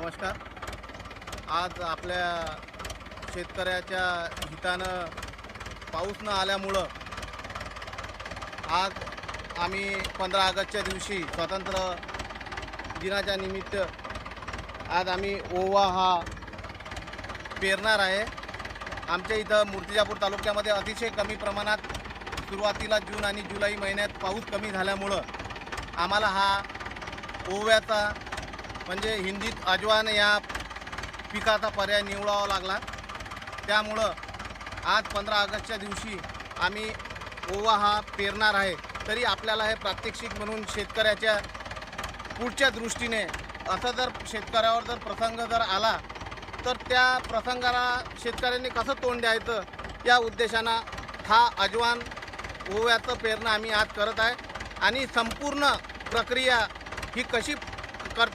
नमस्कार. आज आपल्या शेतकऱ्याच्या हितानं पाऊस न आल्यामुळं आज आम्ही पंधरा ऑगस्टच्या दिवशी स्वातंत्र्य दिनाच्या निमित्त आज आम्ही ओवा हा पेरणार आहे. आमच्या इथं मूर्तिजापूर तालुक्यामध्ये अतिशय कमी प्रमाणात सुरुवातीला जून आणि जुलै महिन्यात पाऊस कमी झाल्यामुळं आम्हाला हा ओव्याचा म्हणजे हिंदीत अजवान या पिकाचा पर्याय निवडावा लागला. त्यामुळं आज पंधरा ऑगस्टच्या दिवशी आम्ही ओवा हा पेरणार आहे. तरी आपल्याला हे प्रात्यक्षिक म्हणून शेतकऱ्याच्या पुढच्या दृष्टीने असं जर शेतकऱ्यावर जर प्रसंग जर आला तर त्या प्रसंगाला शेतकऱ्यांनी कसं तोंड द्यायचं या उद्देशानं हा अजवान ओव्याचं पेरणं आम्ही आज करत आहे. आणि संपूर्ण प्रक्रिया ही कशी